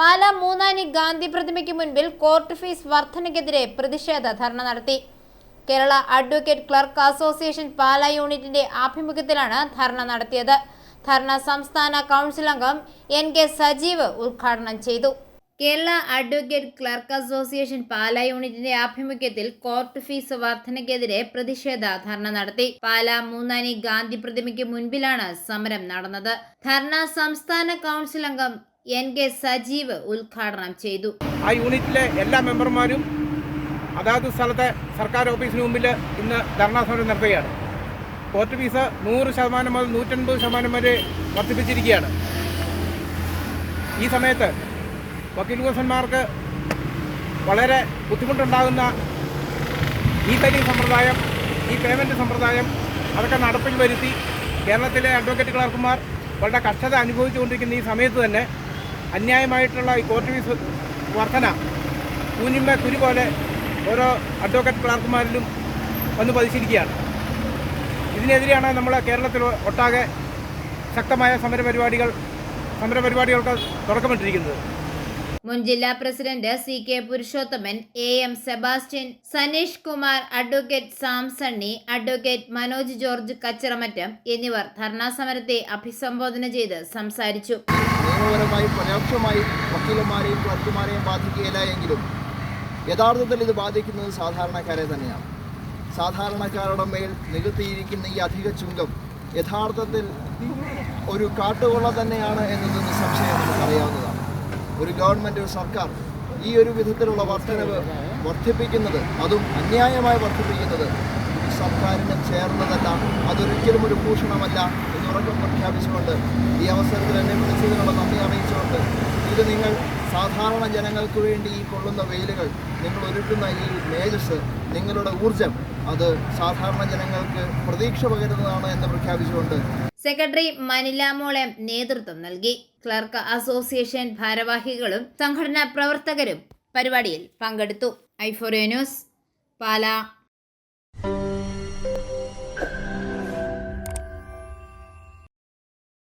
പാല മൂന്നാനി ഗാന്ധി പ്രതിമയ്ക്ക് മുൻപിൽ court fees വർധനയ്ക്കെതിരെ പ്രതിഷേധ ധർണ നടത്തി. Kerala advocate clerk association Pala യൂണിറ്റിന്റെ ആഭിമുഖ്യത്തിലാണ് ധർണ നടത്തിയത്. ധർണ സംസ്ഥാന കൗൺസിൽ അംഗം എൻ കെ സജീവ് ഉദ്ഘാടനം ചെയ്തു. Kerala advocate clerk association Pala യൂണിറ്റിന്റെ ആഭിമുഖ്യത്തിൽ കോർട്ട് ഫീസ് വർധനയ്ക്കെതിരെ പ്രതിഷേധ ധർണ നടത്തി. പാല മൂന്നാനി ഗാന്ധി പ്രതിമയ്ക്ക് മുൻപിലാണ് സമരം നടന്നത്. ധർണ സംസ്ഥാന കൗൺസിൽ അംഗം എൻ കെ സജീവ് ഉദ്ഘാടനം ചെയ്തു. ആ യൂണിറ്റിലെ എല്ലാ മെമ്പർമാരും അതാത് സ്ഥലത്തെ സർക്കാർ ഓഫീസിന് മുമ്പിൽ ഇന്ന് ധർണാ സമരം നടത്തുകയാണ് കോർട്ട് ഫീസ് നൂറ് ശതമാനം മുതൽ നൂറ്റൻപത് ശതമാനം വരെ വർദ്ധിപ്പിച്ചിരിക്കുകയാണ്. ഈ സമയത്ത് വക്കീൽ കോസന്മാർക്ക് വളരെ ബുദ്ധിമുട്ടുണ്ടാകുന്ന ഈ തരി സമ്പ്രദായം ഈ പേയ്മെന്റ് സമ്പ്രദായം അതൊക്കെ നടപ്പിൽ വരുത്തി കേരളത്തിലെ അഡ്വക്കേറ്റ് ക്ലർക്കുമാർ വളരെ കഷ്ടത അനുഭവിച്ചുകൊണ്ടിരിക്കുന്ന ഈ സമയത്ത് തന്നെ അന്യായമായിട്ടുള്ള ഈ കോർട്ട് ഫീസ് വർധന കൂനിമ്പ കുരു പോലെ ഓരോ അഡ്വക്കേറ്റ് ക്ലാർക്കുമാരിലും വന്ന് പതിച്ചിരിക്കുകയാണ്. ഇതിനെതിരെയാണ് നമ്മൾ കേരളത്തിൽ ഒട്ടാകെ ശക്തമായ സമരപരിപാടികൾ സമരപരിപാടികൾക്ക് തുടക്കമിട്ടിരിക്കുന്നത്. മുൻ ജില്ലാ president C K Purushothaman A M Sebastian Saneesh Kumar advocate Samsunny advocate Manoj George Kacharamattam എന്നിവർ ധർണാ സമരത്തെ അഭിസംബോധന ചെയ്ത് സംസാരിച്ചു. യഥാർത്ഥത്തിൽ ഇത് ബാധിക്കുന്നത് സാധാരണക്കാരെ തന്നെയാണ്. സാധാരണക്കാരുടെ മേൽ നികത്തിയിരിക്കുന്ന ഈ അധിക ചുങ്കം യഥാർത്ഥത്തിൽ ഒരു കാട്ടുകൊള്ള തന്നെയാണ് സംശയം നിസ്സംശയം നമുക്കറിയാവുന്നതാണ് ഒരു ഗവൺമെന്റ് ഒരു സർക്കാർ ഈ ഒരു വിധത്തിലുള്ള വർധനവ് വർദ്ധിപ്പിക്കുന്നത് അതും അന്യായമായി വർദ്ധിപ്പിക്കുന്നത് ഈ സർക്കാരിന് ചേർന്നതല്ല അതൊരിക്കലും ഒരു ഭൂഷണമല്ല എന്ന് ഉറക്കം പ്രഖ്യാപിച്ചുകൊണ്ട് ഈ അവസരത്തിൽ എന്നെ വിളിച്ചതിനുള്ള നന്ദി അറിയിച്ചുകൊണ്ട് ഇത് നിങ്ങൾ സാധാരണ ജനങ്ങൾക്ക് വേണ്ടി ഈ കൊള്ളുന്ന വെയിലുകൾ നിങ്ങൾ ഒരുക്കുന്ന ഈ മേജസ് നിങ്ങളുടെ ഊർജം അത് സാധാരണ ജനങ്ങൾക്ക് പ്രതീക്ഷ പകരുന്നതാണ് എന്ന് പ്രഖ്യാപിച്ചുകൊണ്ട് സെക്രട്ടറി മനില എം നേതൃത്വം നൽകി. ക്ലർക്ക് അസോസിയേഷൻ ഭാരവാഹികളും സംഘടനാ പ്രവർത്തകരും പരിപാടിയിൽ പങ്കെടുത്തു. ഐഫോറിയ ന്യൂസ് പാല.